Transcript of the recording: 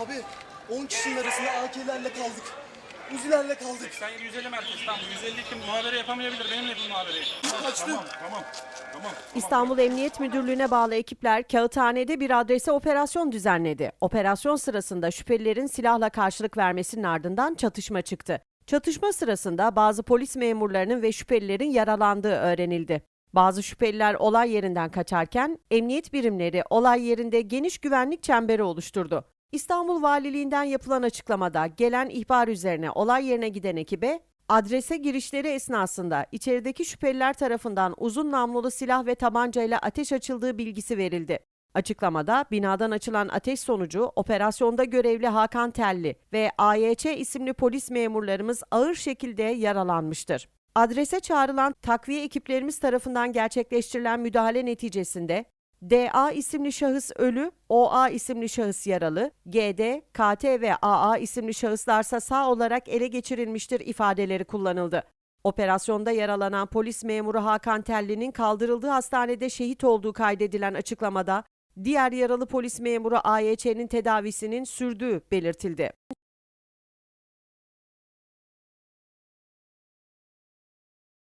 Abi 10 kişinin arasında AK'lerle kaldık. Uzilerle kaldık. 87 150 merkez tamam 150 kim muhabere yapamayabilir benim yapım muhabereyi. Kaçtı. Tamam, tamam, tamam. İstanbul Emniyet Müdürlüğü'ne bağlı ekipler Kağıthane'de bir adrese operasyon düzenledi. Operasyon sırasında şüphelilerin silahla karşılık vermesinin ardından çatışma çıktı. Çatışma sırasında bazı polis memurlarının ve şüphelilerin yaralandığı öğrenildi. Bazı şüpheliler olay yerinden kaçarken emniyet birimleri olay yerinde geniş güvenlik çemberi oluşturdu. İstanbul Valiliğinden yapılan açıklamada gelen ihbar üzerine olay yerine giden ekibe adrese girişleri esnasında içerideki şüpheliler tarafından uzun namlulu silah ve tabancayla ateş açıldığı bilgisi verildi. Açıklamada binadan açılan ateş sonucu operasyonda görevli Hakan Telli ve AYÇ isimli polis memurlarımız ağır şekilde yaralanmıştır. Adrese çağrılan takviye ekiplerimiz tarafından gerçekleştirilen müdahale neticesinde DA isimli şahıs ölü, OA isimli şahıs yaralı, GD, KT ve AA isimli şahıslarsa sağ olarak ele geçirilmiştir ifadeleri kullanıldı. Operasyonda yaralanan polis memuru Hakan Telli'nin kaldırıldığı hastanede şehit olduğu kaydedilen açıklamada diğer yaralı polis memuru AYÇ'nin tedavisinin sürdüğü belirtildi.